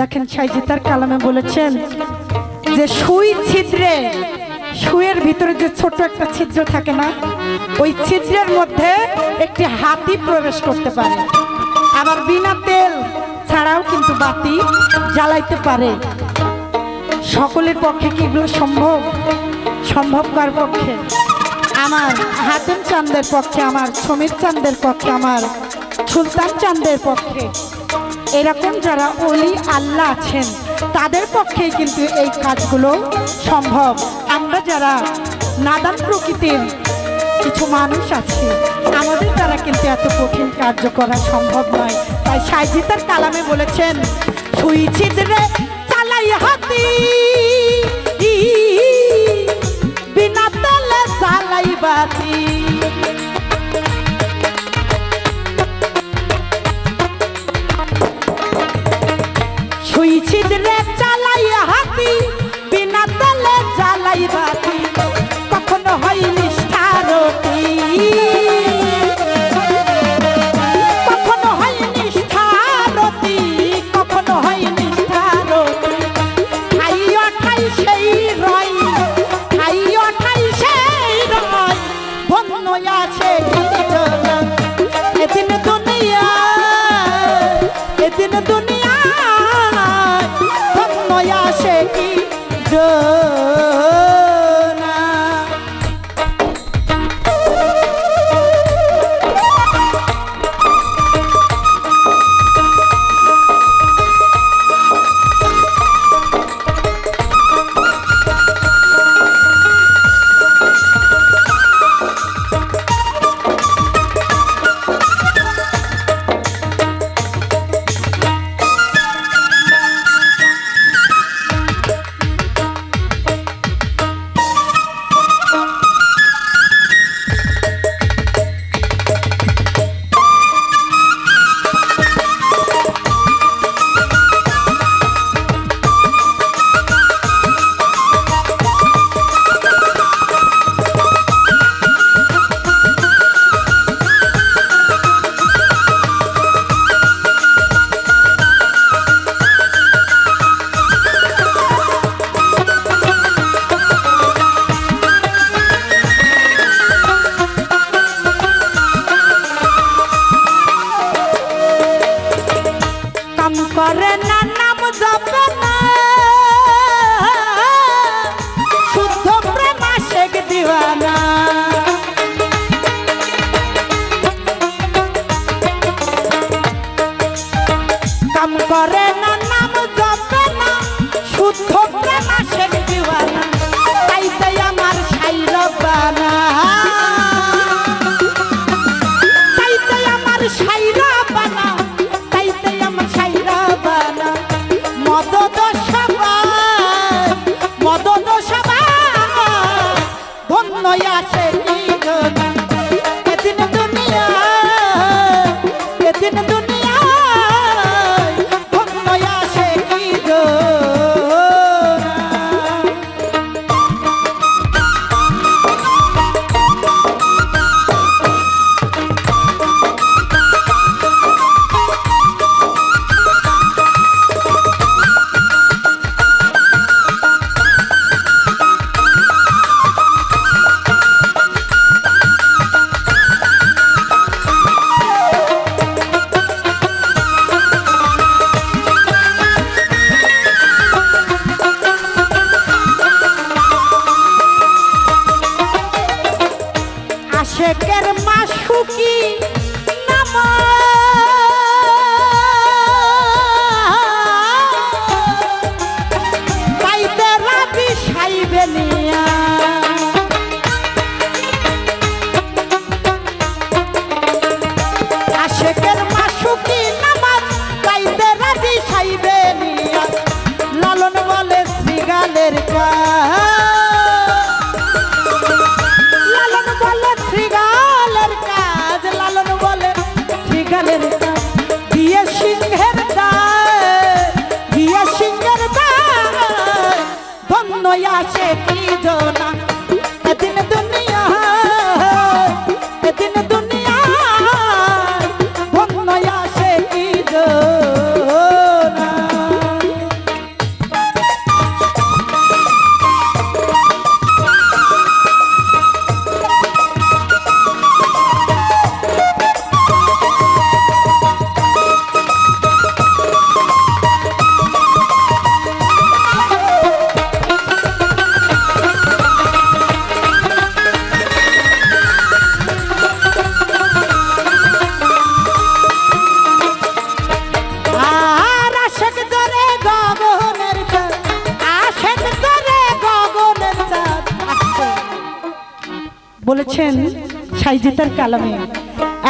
দেখেন সাইজিতার কালামে বলেছেন যে সুই ছিদ্রে সুয়ের ভিতরে যে ছোট একটা ছিদ্র থাকে না, ওই ছিদ্রের মধ্যে একটি হাতি প্রবেশ করতে পারে। আবার বিনা তেল ছাড়াও কিন্তু বাতি জ্বালাইতে পারে। সকলের পক্ষে কি এগুলো সম্ভব? সম্ভবকার পক্ষে? আমার হাতেম চাঁদের পক্ষে, আমার সমীর চাঁদের পক্ষে, আমার সুলতান চাঁদের পক্ষে। এরকম যারা অলি আল্লাহ আছেন, তাদের পক্ষেই কিন্তু এই কাজগুলো সম্ভব। আমরা যারা নাদান প্রকৃতির কিছু মানুষ আছে, আমাদের দ্বারা কিন্তু এত কঠিন কার্য করা সম্ভব নয়। তাই সাইজিতার কালামে বলেছেন বিনা তেলে বাতি। ধন্য আছে কি নামা বলেছেন সাইজিতার কালামে,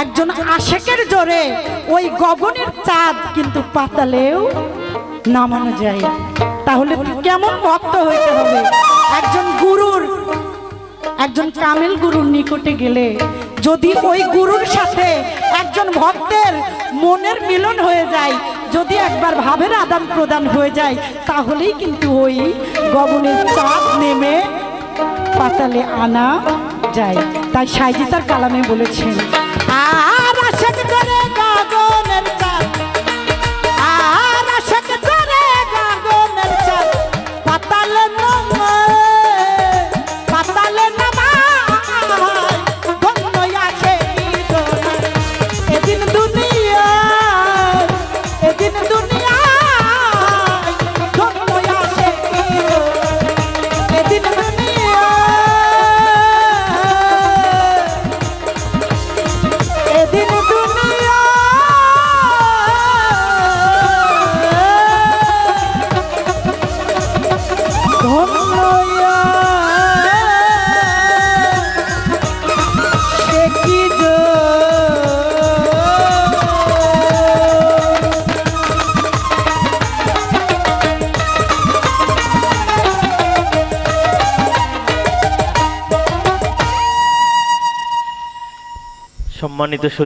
একজন আশেকের জোরে ওই গগনের চাঁদ কিন্তু পাতালেও নামানো যায়। তাহলে কেমন ভক্ত হইতে হবে? একজন গুরুর, একজন কামেল গুরুর নিকটে গেলে যদি ওই গুরুর সাথে একজন ভক্তের মনের মিলন হয়ে যায়, যদি একবার ভাবের আদান প্রদান হয়ে যায়, তাহলেই কিন্তু ওই গগনের চাঁদ নেমে পাতালে আনা যায় তাই সাইজিতার কালামে বলেছেন আর আশা করে সম্মানিত